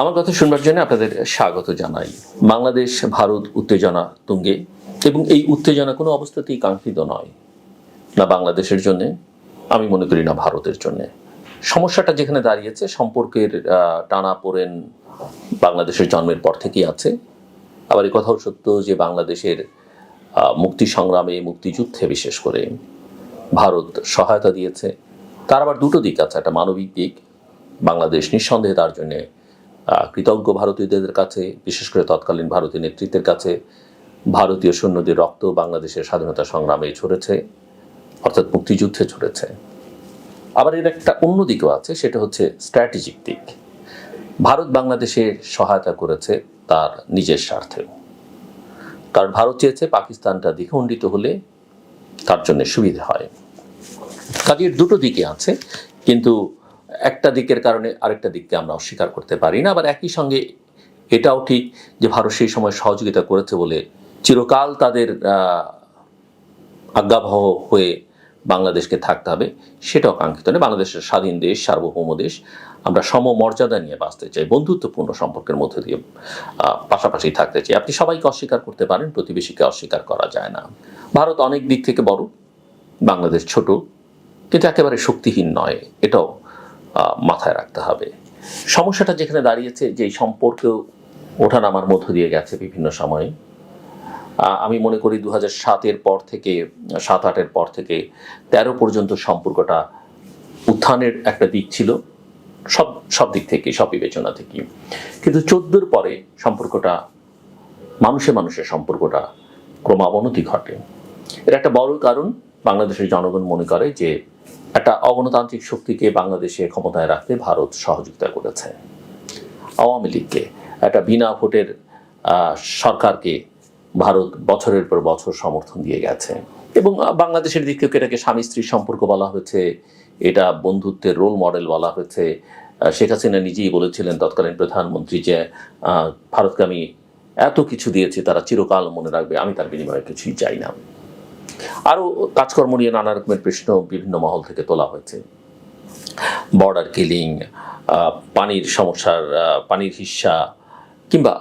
আমার কথা শুনবার জন্য আপনাদের স্বাগত জানাই। বাংলাদেশ, ভারত উত্তেজনা তুঙ্গে, এবং এই উত্তেজনা কোনো অবস্থাতেই কাঙ্ক্ষিত নয়। না বাংলাদেশের জন্য, আমি মনে করি না ভারতের জন্য। সমস্যাটা যেখানে দাঁড়িয়েছে, সম্পর্কের টানা পড়েন বাংলাদেশের জন্মের পর থেকেই আছে। আবার এই কথাও সত্য যে বাংলাদেশের মুক্তি সংগ্রামে মুক্তিযুদ্ধে বিশেষ করে ভারত সহায়তা দিয়েছে। তার আবার দুটো দিক আছে, একটা মানবিক দিক, বাংলাদেশ নিঃসন্দেহে তার জন্যে কৃতজ্ঞ ভারতীয়দের কাছে, বিশেষ করে তৎকালীন ভারতীয় নেতৃত্বের কাছে, ভারতীয় সৈন্যদের রক্ত বাংলাদেশের স্বাধীনতা সংগ্রামে ছড়েছে, অর্থাৎ মুক্তিযুদ্ধে ছড়েছে। আবার এর একটা অন্য দিকও আছে, সেটা হচ্ছে স্ট্র্যাটেজিক দিক। ভারত বাংলাদেশে সহায়তা করেছে তার নিজের স্বার্থেও কারণ ভারত চেয়েছে পাকিস্তানটা দ্বিখণ্ডিত হলে তার জন্য সুবিধা হয়। কাজের দুটো দিকে আছে, কিন্তু একটা দিকের কারণে আরেকটা দিককে আমরা অস্বীকার করতে পারি না। আবার একই সঙ্গে এটাও ঠিক যে ভারত সেই সময় সহযোগিতা করেছে বলে চিরকাল তাদের আজ্ঞাবহ হয়ে বাংলাদেশকে থাকতে হবে, সেটাও কাঙ্ক্ষিত নয়। বাংলাদেশের স্বাধীন দেশ, সার্বভৌম দেশ, আমরা সমমর্যাদা নিয়ে বাঁচতে চাই, বন্ধুত্বপূর্ণ সম্পর্কের মধ্যে দিয়ে পাশাপাশি থাকতে চাই। আপনি সবাইকে অস্বীকার করতে পারেন, প্রতিবেশীকে অস্বীকার করা যায় না। ভারত অনেক দিক থেকে বড়, বাংলাদেশ ছোট, কিন্তু একেবারে শক্তিহীন নয়, এটাও মাথায় রাখতে হবে। সমস্যাটা যেখানে দাঁড়িয়েছে যে সম্পর্ক ওঠানামার মধ্য দিয়ে গেছে বিভিন্ন সময়ে। আমি মনে করি দু হাজার সাতের পর থেকে, সাত আটের পর থেকে তেরো পর্যন্ত সম্পর্কটা উত্থানের একটা দিক ছিল, সব সব দিক থেকে, সব বিবেচনা থেকে। কিন্তু চোদ্দোর পরে সম্পর্কটা, মানুষে মানুষের সম্পর্কটা ক্রমাবনতি ঘটে। এর একটা বড় কারণ বাংলাদেশের জনগণ মনে করে যে একটা অগণতান্ত্রিক শক্তিকে বাংলাদেশে ক্ষমতায় রাখতে ভারত সহযোগিতা করেছে। আওয়ামী লীগকে, একটা বিনা ভোটের সরকারকে ভারত বছরের পর বছর সমর্থন দিয়ে গেছে। এবং বাংলাদেশের দিক থেকে এটাকে স্বামী স্ত্রীর সম্পর্ক বলা হয়েছে, এটা বন্ধুত্বের রোল মডেল বলা হয়েছে। শেখ হাসিনা নিজেই বলেছিলেন তৎকালীন প্রধানমন্ত্রী যে ভারতকে আমি এত কিছু দিয়েছি, তারা চিরকাল মনে রাখবে, আমি তার বিনিময়ে কিছুই চাই না। আরও কাজকর্ম নিয়ে নানা রকমের প্রশ্ন বিভিন্ন মহল থেকে তোলা হয়েছে। বর্ডার কিলিং পানির সমস্যার পানির হিস্সা, কিংবা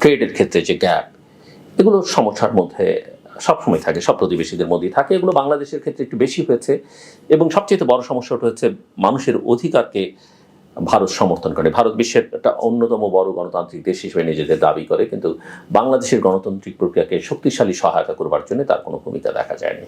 ট্রেডের ক্ষেত্রে যে গ্যাপ এগুলো সমস্যার মধ্যে সবসময় থাকে, সব প্রতিবেশীদের মধ্যেই থাকে। এগুলো বাংলাদেশের ক্ষেত্রে একটু বেশি হয়েছে এবং সবচেয়ে বড় সমস্যাটা হচ্ছে মানুষের অধিকারকে ভারত সমর্থন করে। ভারত বিশ্বের একটা অন্যতম বড় গণতান্ত্রিক দেশ হিসেবে নিজেদের দাবি করে, কিন্তু বাংলাদেশের গণতান্ত্রিক প্রক্রিয়াকে শক্তিশালী সহায়তা করবার জন্য তার কোনো ভূমিকা দেখা যায়নি।